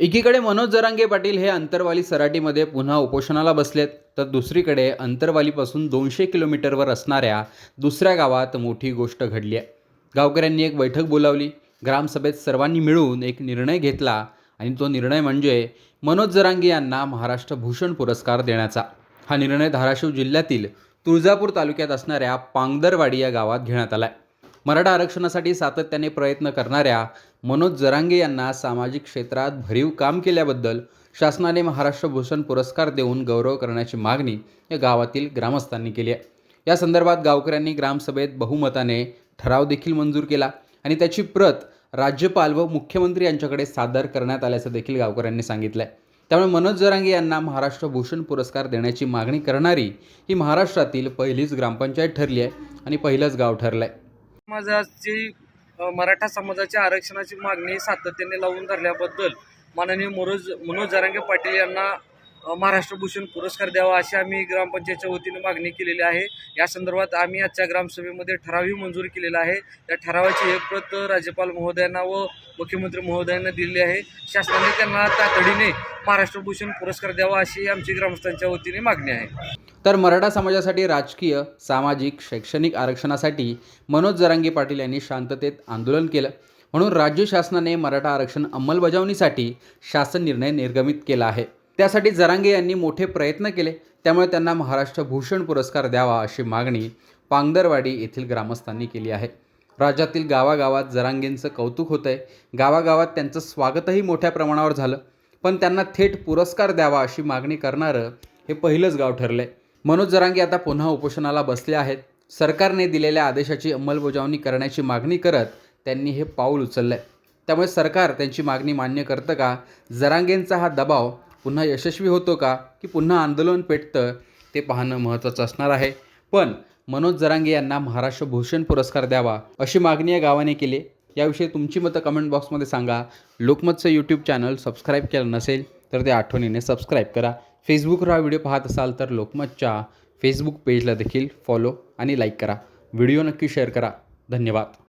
एकीकडे मनोज जरांगे पाटील हे अंतरवाली सराटीमध्ये पुन्हा उपोषणाला बसलेत तर दुसरीकडे अंतरवालीपासून दोनशे किलोमीटरवर असणाऱ्या दुसऱ्या गावात मोठी गोष्ट घडली आहे गावकऱ्यांनी एक बैठक बोलावली. ग्रामसभेत सर्वांनी मिळून एक निर्णय घेतला आणि तो निर्णय म्हणजे मनोज जरांगे यांना महाराष्ट्र भूषण पुरस्कार देण्याचा. हा निर्णय धाराशिव जिल्ह्यातील तुळजापूर तालुक्यात असणाऱ्या पांगदरवाडी या गावात घेण्यात आला आहे मराठा आरक्षणासाठी सातत्याने प्रयत्न करणाऱ्या मनोज जरांगे यांना सामाजिक क्षेत्रात भरीव काम केल्याबद्दल शासनाने महाराष्ट्र भूषण पुरस्कार देऊन गौरव करण्याची मागणी या गावातील ग्रामस्थांनी केली आहे. या संदर्भात गावकऱ्यांनी ग्रामसभेत बहुमताने ठराव देखील मंजूर केला आणि त्याची प्रत राज्यपाल व मुख्यमंत्री यांच्याकडे सादर करण्यात आल्याचं देखील गावकऱ्यांनी सांगितलं आहे त्यामुळे मनोज जरांगे यांना महाराष्ट्र भूषण पुरस्कार देण्याची मागणी करणारी ही महाराष्ट्रातील पहिलीच ग्रामपंचायत ठरली आहे आणि पहिलंच गाव ठरलं आहे समाजाची मराठा समाजाच्या आरक्षणाची मागणी सातत्याने लावून धरल्याबद्दल माननीय मनोज मनोज जरांगे पाटील यांना महाराष्ट्र भूषण पुरस्कार द्यावा अशी आम्ही ग्रामपंचायतच्या वतीने मागणी केलेली आहे. या संदर्भात आम्ही आजच्या ग्रामसभेमध्ये ठरावही मंजूर केलेला आहे. त्या ठरावाची एक प्रत राज्यपाल महोदयांना व मुख्यमंत्री महोदयांना दिलेली आहे. शासनाने त्यांना तातडीने महाराष्ट्र भूषण पुरस्कार द्यावा अशी आमची ग्रामस्थांच्या वतीने मागणी आहे. तर मराठा समाजासाठी राजकीय सामाजिक शैक्षणिक आरक्षणासाठी मनोज जरांगे पाटील यांनी शांततेत आंदोलन केलं. म्हणून राज्य शासनाने मराठा आरक्षण अंमलबजावणीसाठी शासन निर्णय निर्गमित केला आहे. त्यासाठी जरांगे यांनी मोठे प्रयत्न केले. त्यामुळे त्यांना महाराष्ट्र भूषण पुरस्कार द्यावा अशी मागणी पांगदरवाडी येथील ग्रामस्थांनी केली आहे. राज्यातील गावागावात जरांगेंचं कौतुक होतं आहे गावागावात त्यांचं स्वागतही मोठ्या प्रमाणावर झालं. पण त्यांना थेट पुरस्कार द्यावा अशी मागणी करणारं हे पहिलंच गाव ठरलं आहे मनोज जरांगे आता पुन्हा उपोषणाला बसले आहेत. सरकारने दिलेल्या आदेशाची अंमलबजावणी करण्याची मागणी करत त्यांनी हे पाऊल उचललं आहे त्यामुळे सरकार त्यांची मागणी मान्य करतं का? जरांगेंचा हा दबाव पुन्हा यशस्वी होतो का? की पुन्हा आंदोलन पेटतं ते पाहणं महत्त्वाचं असणार आहे. पण मनोज जरांगे यांना महाराष्ट्र भूषण पुरस्कार द्यावा अशी मागणी या गावाने केली. याविषयी तुमची मतं कमेंट बॉक्समध्ये सांगा. लोकमतचं यूट्यूब चॅनल सबस्क्राईब केलं नसेल तर ते आठवणीने सबस्क्राईब करा. फेसबुकवर हा व्हिडिओ पाहत असाल तर लोकमतच्या फेसबुक पेजला देखील फॉलो आणि लाईक करा. व्हिडिओ नक्की शेअर करा. धन्यवाद.